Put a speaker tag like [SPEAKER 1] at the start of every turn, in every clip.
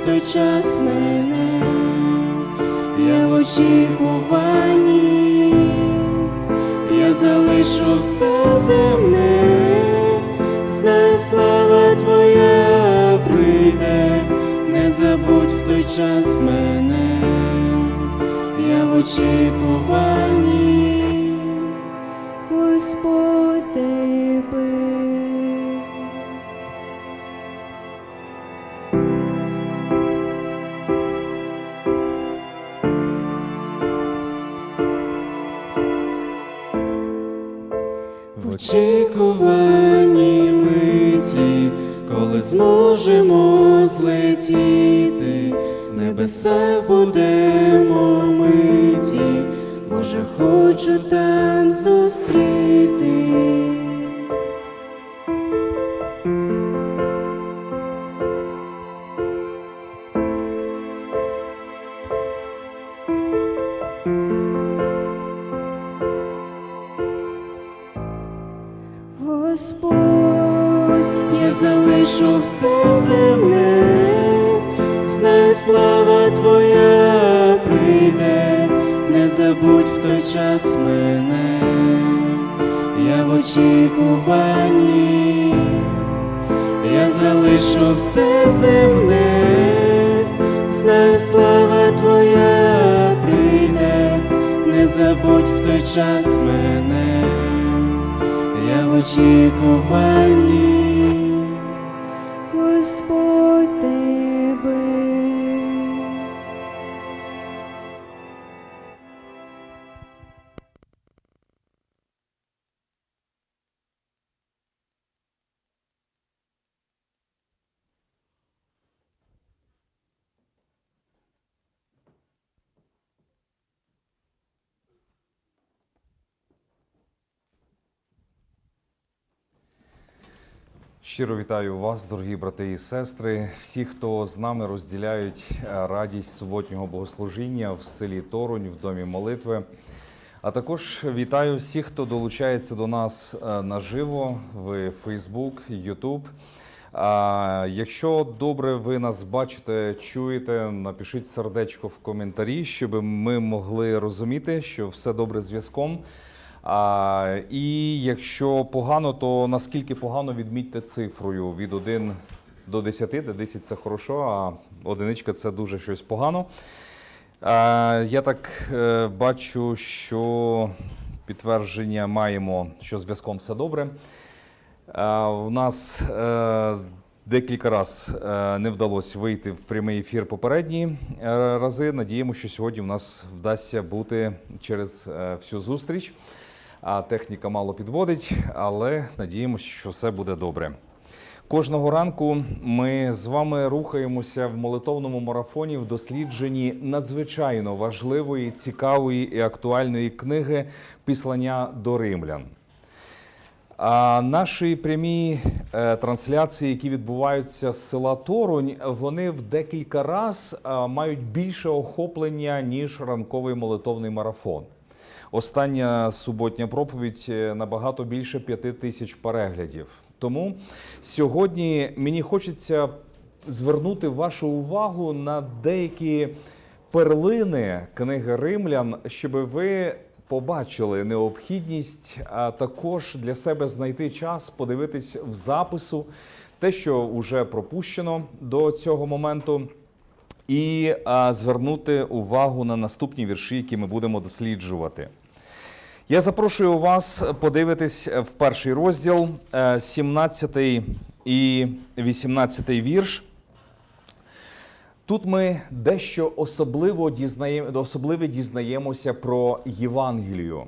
[SPEAKER 1] в
[SPEAKER 2] той час мене, я в очікуванні, я залишу все земне, знай слава Твоя прийде, не забудь в той час мене. Я в очікуванні,
[SPEAKER 1] в небеса будемо миті,
[SPEAKER 2] Боже, хочу там зустріти.
[SPEAKER 3] Щиро вітаю вас, дорогі брати і сестри, всі, хто з нами розділяють е, радість суботнього богослужіння в селі Торонь, в домі молитви. А також вітаю всіх, хто долучається до нас е, наживо в Facebook, YouTube. А якщо добре ви нас бачите, чуєте, напишіть сердечко в коментарі, щоб ми могли розуміти, що все добре зв'язком. А, і якщо погано, то наскільки погано відмітьте цифрою від 1 до 10, де 10 це хорошо, а одиничка це дуже щось погано. А, я так е, бачу, що підтвердження маємо, що зв'язком все добре. А, у нас е, декілька разів е, не вдалося вийти в прямий ефір попередні рази. Надіємо, що сьогодні у нас вдасться бути через всю зустріч. А техніка мало підводить, але надіємося, що все буде добре. Кожного ранку ми з вами рухаємося в молитовному марафоні в дослідженні надзвичайно важливої, цікавої і актуальної книги Післання до римлян. А наші прямі е, трансляції, які відбуваються з села Торонь, вони в декілька раз е, мають більше охоплення ніж ранковий молитовний марафон. Остання суботня проповідь е, набагато більше п'яти тисяч переглядів. Тому сьогодні мені хочеться звернути вашу увагу на деякі перлини книги Римлян, щоб ви побачили необхідність, а також для себе знайти час подивитись в запису те, що вже пропущено до цього моменту. І а, звернути увагу на наступні вірші, які ми будемо досліджувати. Я запрошую вас подивитись в перший розділ, е, 17 і 18 вірш. Тут ми дещо особливо дізнаємо, особливе дізнаємося про Євангелію.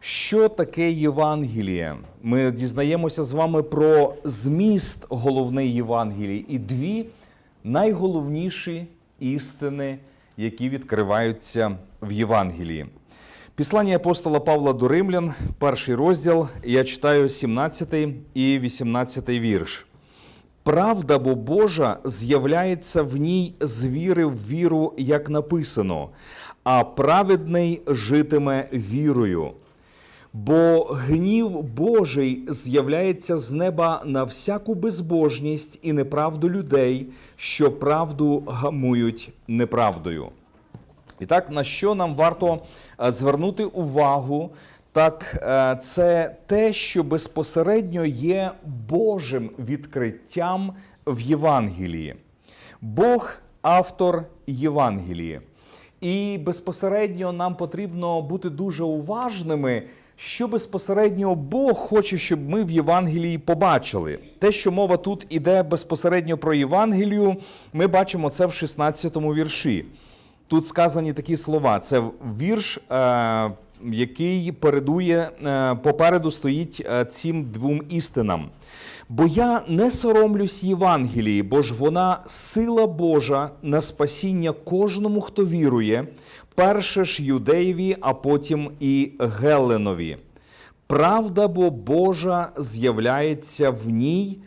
[SPEAKER 3] Що таке Євангеліє? Ми дізнаємося з вами про зміст головний Євангелії і дві найголовніші істини, які відкриваються в Євангелії. Післання апостола Павла до Римлян, перший розділ, я читаю 17 і 18 вірш. Правда бо Божа з'являється в ній з віри в віру, як написано, а праведний житиме вірою. Бо гнів Божий з'являється з неба на всяку безбожність і неправду людей, що правду гамують неправдою. І так, на що нам варто е, звернути увагу? Так, е, це те, що безпосередньо є Божим відкриттям в Євангелії. Бог автор Євангелії. І безпосередньо нам потрібно бути дуже уважними, що безпосередньо Бог хоче, щоб ми в Євангелії побачили. Те, що мова тут іде безпосередньо про Євангелію, ми бачимо це в 16-му вірші. Тут сказані такі слова. Це вірш, е, який передує, е, попереду стоїть е, цим двом істинам. Бо я не соромлюсь Євангелії, бо ж вона сила Божа на спасіння кожному, хто вірує, перше ж юдеєві, а потім і Геленові. Правда бо Божа з'являється в ній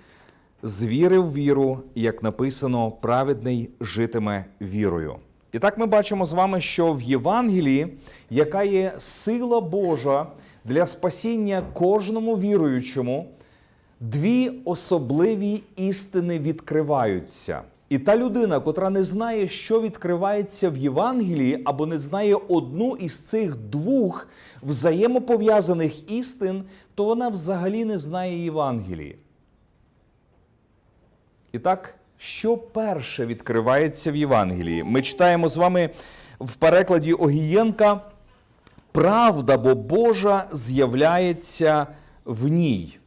[SPEAKER 3] з віри в віру, як написано, праведний житиме вірою. І так ми бачимо з вами, що в Євангелії, яка є сила Божа для спасіння кожному віруючому, дві особливі істини відкриваються. І та людина, котра не знає, що відкривається в Євангелії, або не знає одну із цих двох взаємопов'язаних істин, то вона взагалі не знає Євангелії. І так, що перше відкривається в Євангелії? Ми читаємо з вами в перекладі Огієнка Правда, бо Божа з'являється в ній.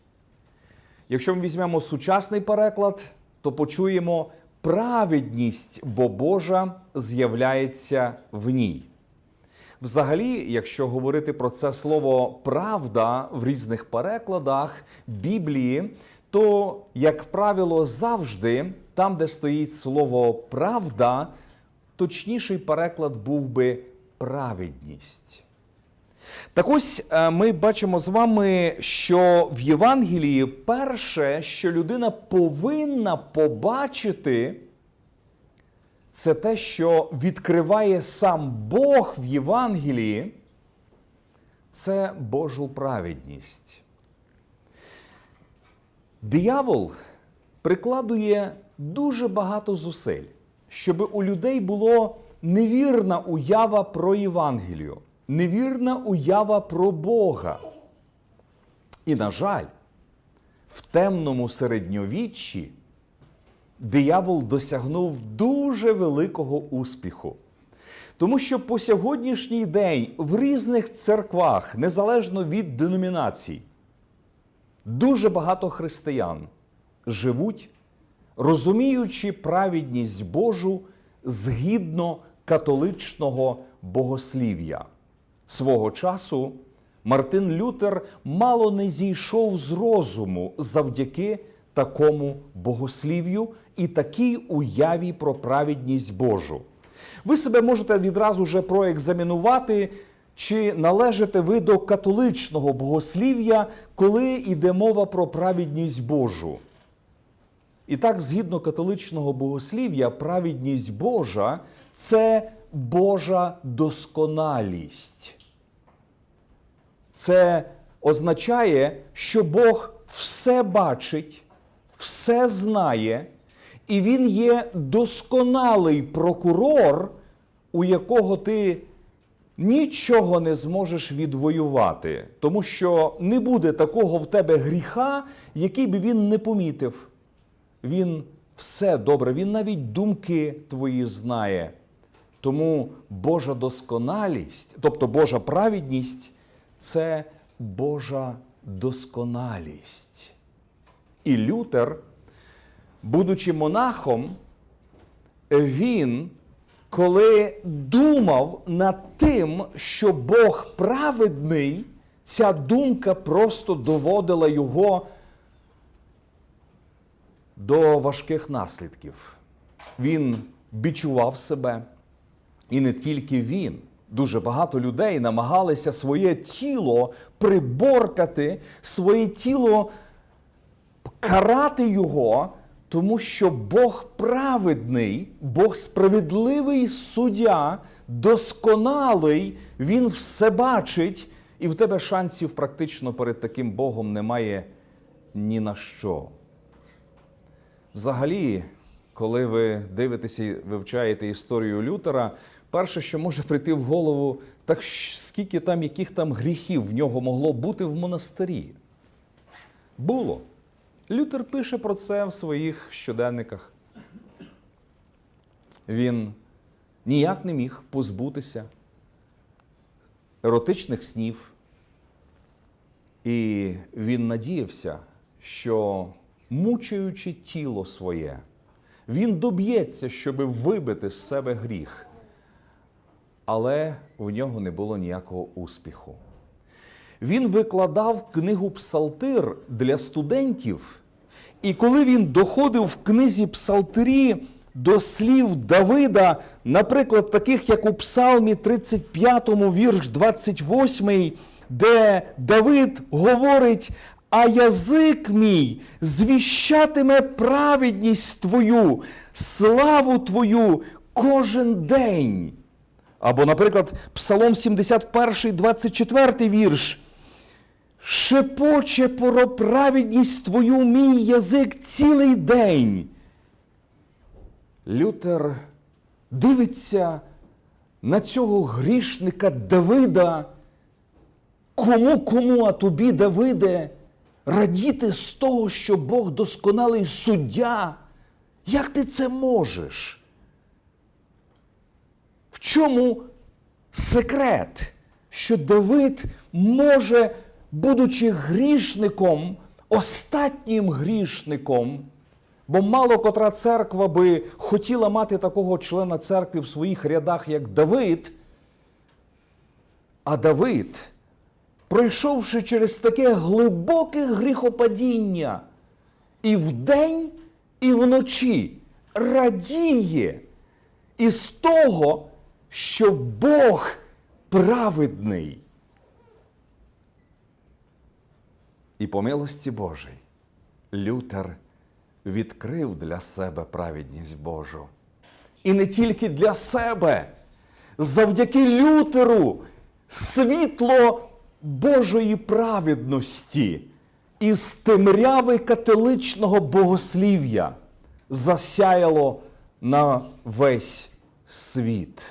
[SPEAKER 3] Якщо ми візьмемо сучасний переклад, то почуємо праведність, бо Божа з'являється в ній. Взагалі, якщо говорити про це слово правда в різних перекладах Біблії, то, як правило, завжди там, де стоїть слово правда, точніший переклад був би праведність. Так ось е, ми бачимо з вами, що в Євангелії перше, що людина повинна побачити, це те, що відкриває сам Бог в Євангелії, це Божу праведність. Диявол прикладує дуже багато зусиль, щоб у людей було невірна уява про Євангелію, невірна уява про Бога. І, на жаль, в темному середньовіччі диявол досягнув дуже великого успіху. Тому що по сьогоднішній день в різних церквах, незалежно від деномінацій, дуже багато християн живуть, розуміючи праведність Божу згідно католичного богослів'я. Свого часу Мартин Лютер мало не зійшов з розуму завдяки такому богослів'ю і такій уяві про праведність Божу. Ви себе можете відразу вже проекзамінувати, чи належите ви до католичного богослів'я, коли йде мова про праведність Божу. І так, згідно католичного богослів'я, праведність Божа це Божа досконалість. Це означає, що Бог все бачить, все знає, і Він є досконалий прокурор, у якого ти нічого не зможеш відвоювати, тому що не буде такого в тебе гріха, який би він не помітив. Він все добре, він навіть думки твої знає. Тому Божа досконалість, тобто Божа праведність це Божа досконалість. І Лютер, будучи монахом, він, коли думав над тим, що Бог праведний, ця думка просто доводила його до важких наслідків. Він бичував себе, і не тільки він. Дуже багато людей намагалися своє тіло приборкати, своє тіло карати його, тому що Бог праведний, Бог справедливий суддя, досконалий, Він все бачить, і в тебе шансів практично перед таким Богом немає ні на що. Взагалі, коли ви дивитеся і вивчаєте історію Лютера, перше, що може прийти в голову, так скільки там, яких там гріхів в нього могло бути в монастирі? Було. Лютер пише про це в своїх щоденниках. Він ніяк не міг позбутися еротичних снів. І він надіявся, що мучаючи тіло своє, він доб'ється, щоб вибити з себе гріх. Але в нього не було ніякого успіху. Він викладав книгу Псалтир для студентів, і коли він доходив в книзі Псалтирі до слів Давида, наприклад, таких як у Псалмі 35, вірш 28, де Давид говорить: А язик мій звіщатиме праведність твою, славу твою кожен день. Або, наприклад, Псалом 71, 24 вірш. Шепоче про праведність твою мій язик цілий день. Лютер дивиться на цього грішника Давида. Кому, кому, а тобі, Давиде, радіти з того, що Бог досконалий суддя? Як ти це можеш? В чому секрет, що Давид може, будучи грішником, остатнім грішником, бо мало котра церква би хотіла мати такого члена церкви в своїх рядах, як Давид, а Давид, пройшовши через таке глибоке гріхопадіння, і вдень, і вночі радіє із того, що Бог праведний. І по милості Божій Лютер відкрив для себе праведність Божу. І не тільки для себе. Завдяки Лютеру світло Божої праведності із темряви католичного богослів'я засяяло на весь світ.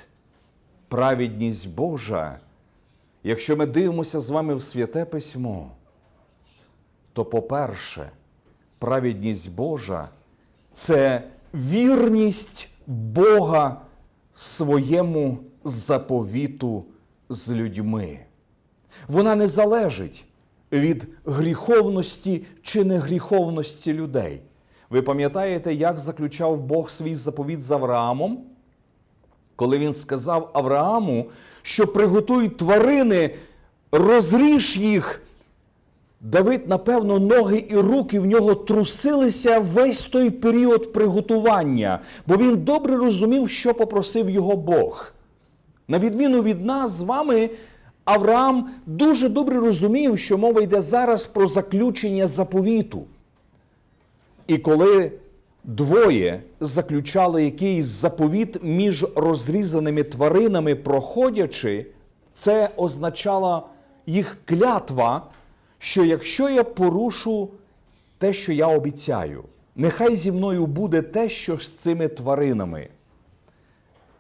[SPEAKER 3] Праведність Божа, якщо ми дивимося з вами в святе письмо, то, по-перше, праведність Божа це вірність Бога своєму заповіту з людьми. Вона не залежить від гріховності чи негріховності людей. Ви пам'ятаєте, як заключав Бог свій заповіт з Авраамом? Коли він сказав Аврааму, що приготуй тварини, розріж їх. Давид, напевно, ноги і руки в нього трусилися весь той період приготування, бо він добре розумів, що попросив його Бог. На відміну від нас з вами, Авраам дуже добре розумів, що мова йде зараз про заключення заповіту. І коли двоє заключали якийсь заповіт між розрізаними тваринами, проходячи, це означала їх клятва, що якщо я порушу те, що я обіцяю, нехай зі мною буде те, що з цими тваринами.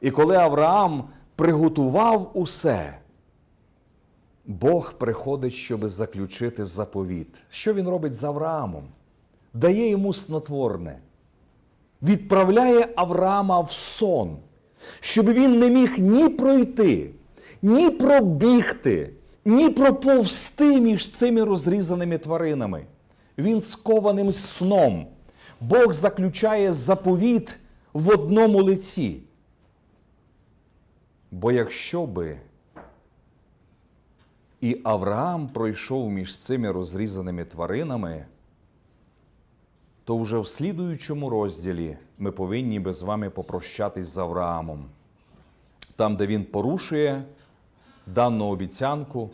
[SPEAKER 3] І коли Авраам приготував усе, Бог приходить, щоб заключити заповіт. Що він робить з Авраамом? Дає йому снотворне, відправляє Авраама в сон, щоб він не міг ні пройти, ні пробігти, ні проповсти між цими розрізаними тваринами. Він скованим сном. Бог заключає заповіт в одному лиці. Бо якщо би і Авраам пройшов між цими розрізаними тваринами, то вже в слідуючому розділі ми повинні би з вами попрощатись з Авраамом, там, де він порушує дану обіцянку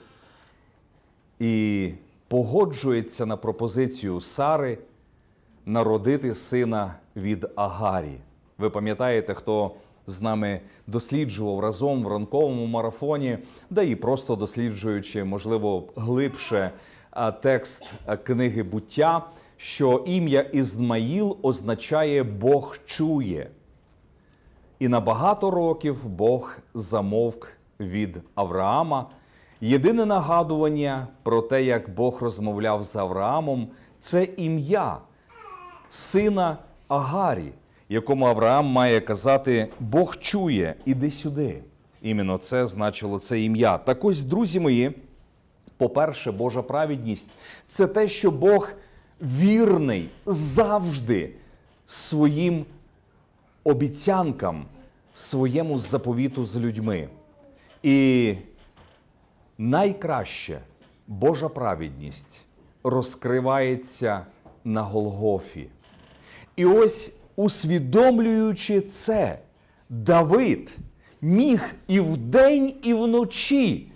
[SPEAKER 3] і погоджується на пропозицію Сари народити сина від Агарі. Ви пам'ятаєте, хто з нами досліджував разом в ранковому марафоні, да і просто досліджуючи, можливо, глибше текст книги буття, що ім'я Ізмаїл означає Бог чує. І на багато років Бог замовк від Авраама. Єдине нагадування про те, як Бог розмовляв з Авраамом, це ім'я сина Агарі, якому Авраам має казати: Бог чує, іди сюди. Іменно це значило це ім'я. Так ось, друзі мої, по-перше, Божа праведність це те, що Бог вірний завжди своїм обіцянкам, своєму заповіту з людьми. І найкраще Божа праведність розкривається на Голгофі. І ось, усвідомлюючи це, Давид міг і вдень, і вночі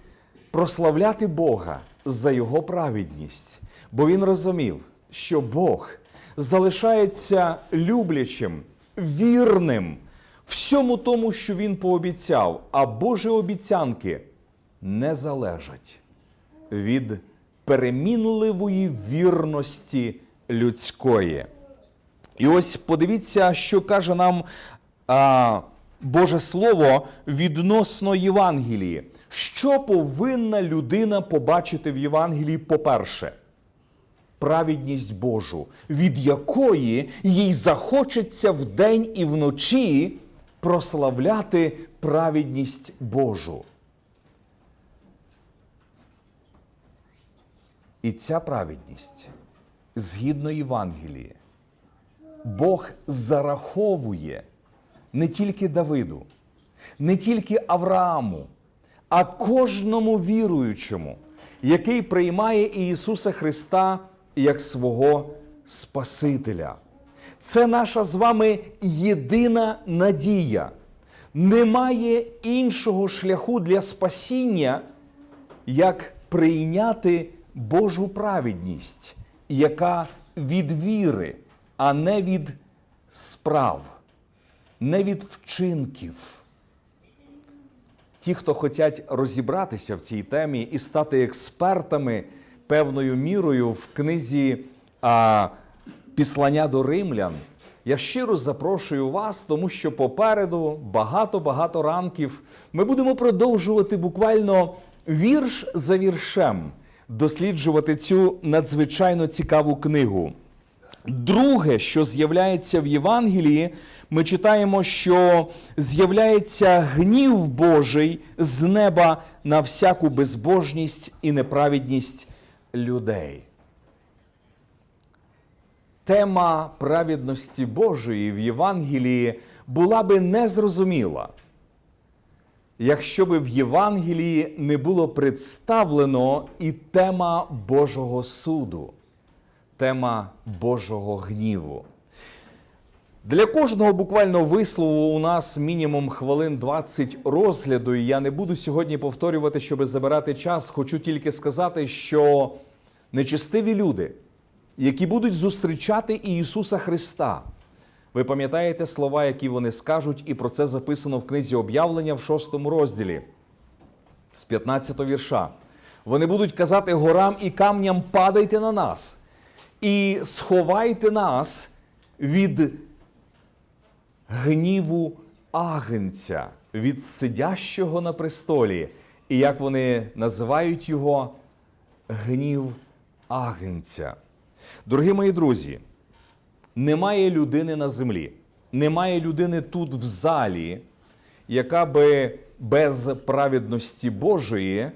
[SPEAKER 3] прославляти Бога за його праведність, бо він розумів, що Бог залишається люблячим, вірним всьому тому, що він пообіцяв, а Божі обіцянки не залежать від перемінливої вірності людської. І ось подивіться, що каже нам а, Боже Слово відносно Євангелії. Що повинна людина побачити в Євангелії, по-перше? Праведність Божу, від якої їй захочеться вдень і вночі прославляти праведність Божу. І ця праведність, згідно Євангелії, Бог зараховує не тільки Давиду, не тільки Аврааму, а кожному віруючому, який приймає Ісуса Христа як свого Спасителя. Це наша з вами єдина надія. Немає іншого шляху для спасіння, як прийняти Божу праведність, яка від віри, а не від справ, не від вчинків. Ті, хто хочуть розібратися в цій темі і стати експертами певною мірою в книзі а, Післання до римлян, я щиро запрошую вас, тому що попереду багато-багато ранків ми будемо продовжувати буквально вірш за віршем досліджувати цю надзвичайно цікаву книгу. Друге, що з'являється в Євангелії, ми читаємо, що з'являється гнів Божий з неба на всяку безбожність і неправедність людей. Тема праведності Божої в Євангелії була би незрозуміла, якщо би в Євангелії не було представлено і тема Божого суду тема Божого гніву. Для кожного буквально вислову у нас мінімум хвилин 20 розгляду. І я не буду сьогодні повторювати, щоб забирати час. Хочу тільки сказати, що нечестиві люди, які будуть зустрічати Ісуса Христа. Ви пам'ятаєте слова, які вони скажуть, і про це записано в книзі об'явлення в 6 розділі з 15 вірша. Вони будуть казати горам і камням падайте на нас і сховайте нас від гніву агнця, від сидящого на престолі. І як вони називають його гнів агнця. Дорогі мої друзі, немає людини на землі, немає людини тут в залі, яка би без праведності Божої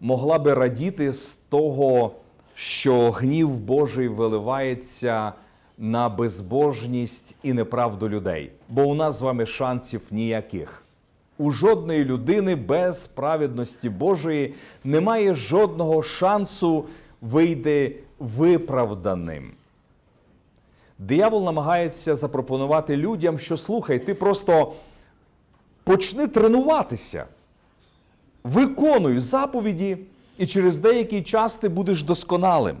[SPEAKER 3] могла би радіти з того що гнів Божий виливається на безбожність і неправду людей, бо у нас з вами шансів ніяких. У жодної людини без праведності Божої немає жодного шансу вийти виправданим. Диявол намагається запропонувати людям, що слухай, ти просто почни тренуватися, виконуй заповіді, і через деякий час ти будеш досконалим.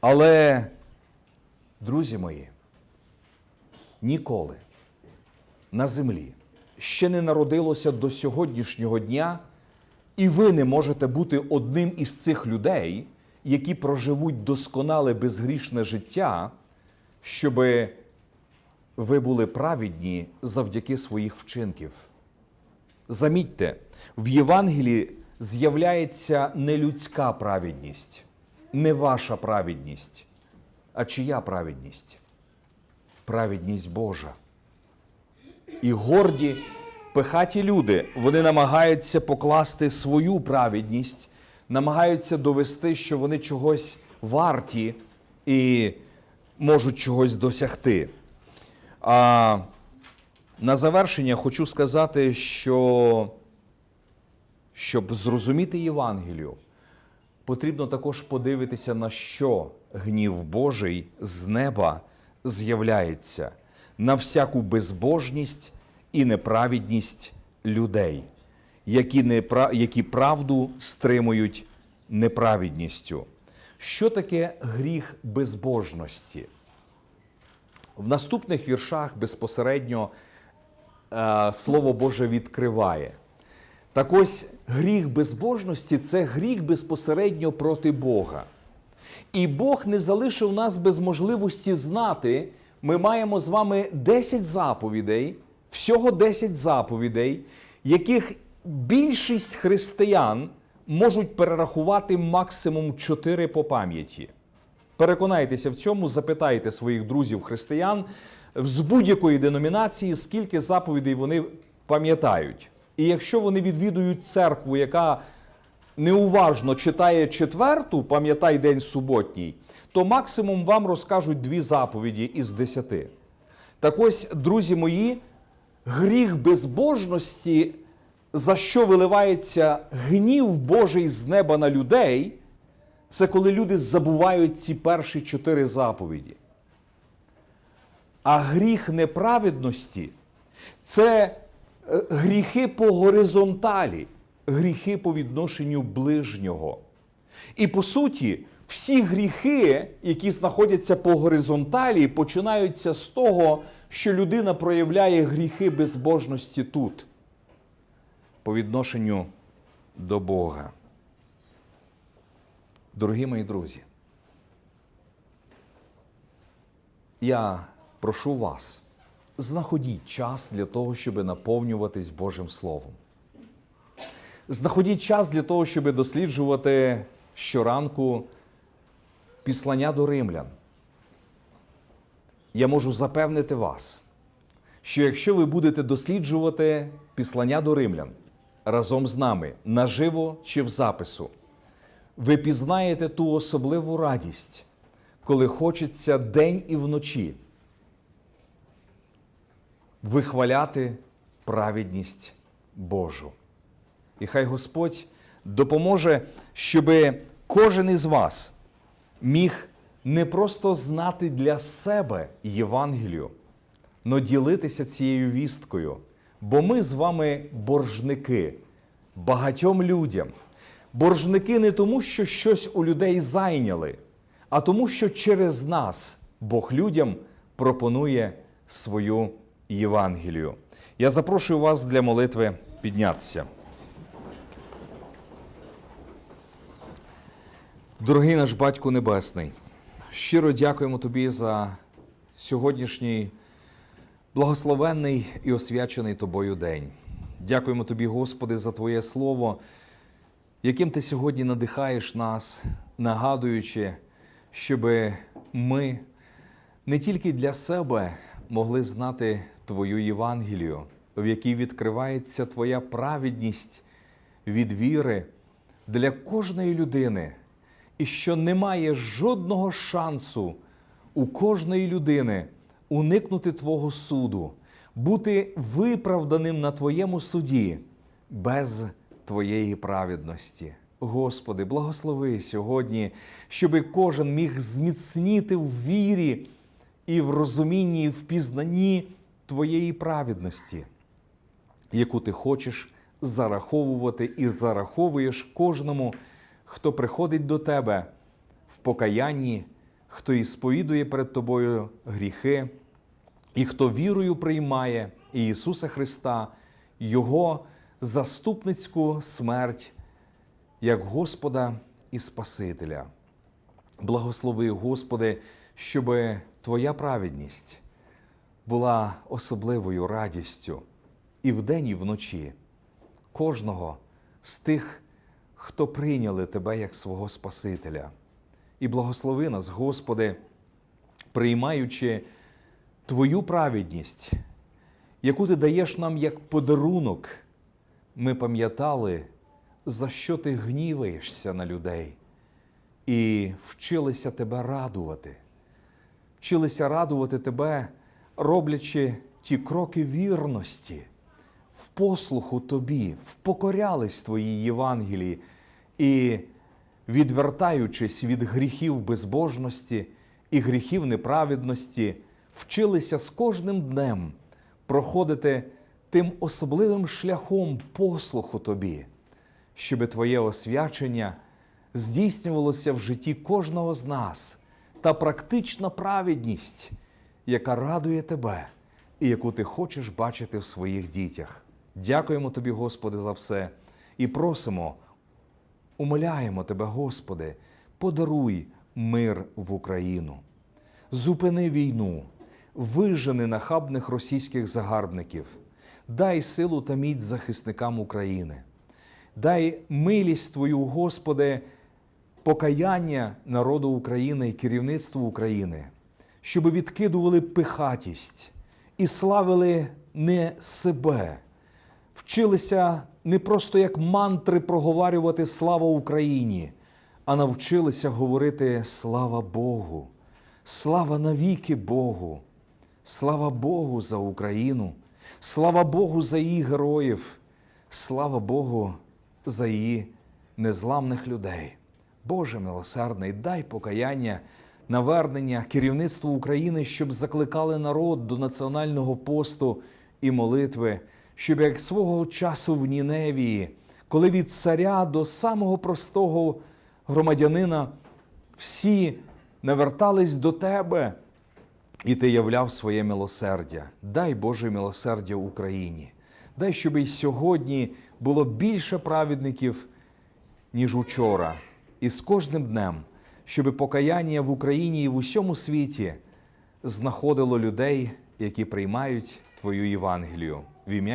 [SPEAKER 3] Але, друзі мої, ніколи на землі ще не народилося до сьогоднішнього дня, і ви не можете бути одним із цих людей, які проживуть досконале безгрішне життя, щоби ви були праведні завдяки своїх вчинків. Замітьте, в Євангелії з'являється не людська праведність, не ваша праведність, а чия праведність? Праведність Божа. І горді, пихаті люди, вони намагаються покласти свою праведність, намагаються довести, що вони чогось варті і можуть чогось досягти. А на завершення хочу сказати, що щоб зрозуміти Євангелію, потрібно також подивитися, на що гнів Божий з неба з'являється на всяку безбожність і неправедність людей, які, непра... які правду стримують неправедністю. Що таке гріх безбожності? В наступних віршах безпосередньо е, Слово Боже відкриває. Так ось гріх безбожності це гріх безпосередньо проти Бога. І Бог не залишив нас без можливості знати. Ми маємо з вами 10 заповідей, всього 10 заповідей, яких більшість християн можуть перерахувати максимум 4 по пам'яті. Переконайтеся в цьому, запитайте своїх друзів християн з будь-якої деномінації, скільки заповідей вони пам'ятають. І якщо вони відвідують церкву, яка неуважно читає четверту, пам'ятай день суботній, то максимум вам розкажуть дві заповіді із десяти. Так ось, друзі мої, гріх безбожності, за що виливається гнів Божий з неба на людей, це коли люди забувають ці перші чотири заповіді. А гріх неправедності це е, гріхи по горизонталі, гріхи по відношенню ближнього. І по суті, всі гріхи, які знаходяться по горизонталі, починаються з того, що людина проявляє гріхи безбожності тут, по відношенню до Бога. Дорогі мої друзі, я прошу вас, знаходіть час для того, щоб наповнюватись Божим Словом. Знаходіть час для того, щоб досліджувати щоранку післання до римлян. Я можу запевнити вас, що якщо ви будете досліджувати післання до римлян разом з нами, наживо чи в запису, ви пізнаєте ту особливу радість, коли хочеться день і вночі вихваляти праведність Божу. І хай Господь допоможе, щоб кожен із вас міг не просто знати для себе Євангелію, но ділитися цією вісткою. Бо ми з вами боржники багатьом людям. Боржники не тому, що щось у людей зайняли, а тому, що через нас Бог людям пропонує свою Євангелію. Я запрошую вас для молитви піднятися. Дорогий наш Батько Небесний, щиро дякуємо Тобі за сьогоднішній благословенний і освячений Тобою день. Дякуємо Тобі, Господи, за Твоє Слово, яким Ти сьогодні надихаєш нас, нагадуючи, щоб ми не тільки для себе могли знати Твою Євангелію, в якій відкривається Твоя праведність від віри для кожної людини, і що немає жодного шансу у кожної людини уникнути Твого суду, бути виправданим на Твоєму суді без Твоєї праведності. Господи, благослови сьогодні, щоб кожен міг зміцніти в вірі і в розумінні, і в пізнанні Твоєї праведності, яку ти хочеш зараховувати і зараховуєш кожному, хто приходить до тебе в покаянні, хто і сповідує перед тобою гріхи, і хто вірою приймає Ісуса Христа, Його заступницьку смерть як Господа і Спасителя. Благослови, Господи, щоб Твоя праведність була особливою радістю і вдень, і вночі кожного з тих, хто прийняли Тебе як свого Спасителя. І благослови нас, Господи, приймаючи Твою праведність, яку Ти даєш нам як подарунок, ми пам'ятали, за що Ти гніваєшся на людей, і вчилися Тебе радувати, вчилися радувати Тебе, роблячи ті кроки вірності, в послуху Тобі, впокорялись Твоїй Євангелії. І, відвертаючись від гріхів безбожності і гріхів неправедності, вчилися з кожним днем проходити тим особливим шляхом послуху Тобі, щоб Твоє освячення здійснювалося в житті кожного з нас та практична праведність, яка радує Тебе і яку Ти хочеш бачити в своїх дітях. Дякуємо Тобі, Господи, за все і просимо, умоляємо Тебе, Господи, подаруй мир в Україну, зупини війну, вижени нахабних російських загарбників, дай силу та міць захисникам України, дай милість Твою, Господи, покаяння народу України і керівництву України, щоб відкидували пихатість і славили не себе, вчилися не просто як мантри проговарювати слава Україні, а навчилися говорити слава Богу, слава навіки Богу, слава Богу за Україну, слава Богу за її героїв, слава Богу за її незламних людей. Боже милосердний, дай покаяння, навернення керівництву України, щоб закликали народ до національного посту і молитви, щоб як свого часу в Ніневії, коли від царя до самого простого громадянина всі навертались до тебе, і ти являв своє милосердя. Дай Боже милосердя Україні. Дай, щоб і сьогодні було більше праведників, ніж учора. І з кожним днем, щоб покаяння в Україні і в усьому світі знаходило людей, які приймають Твою Євангелію в ім'я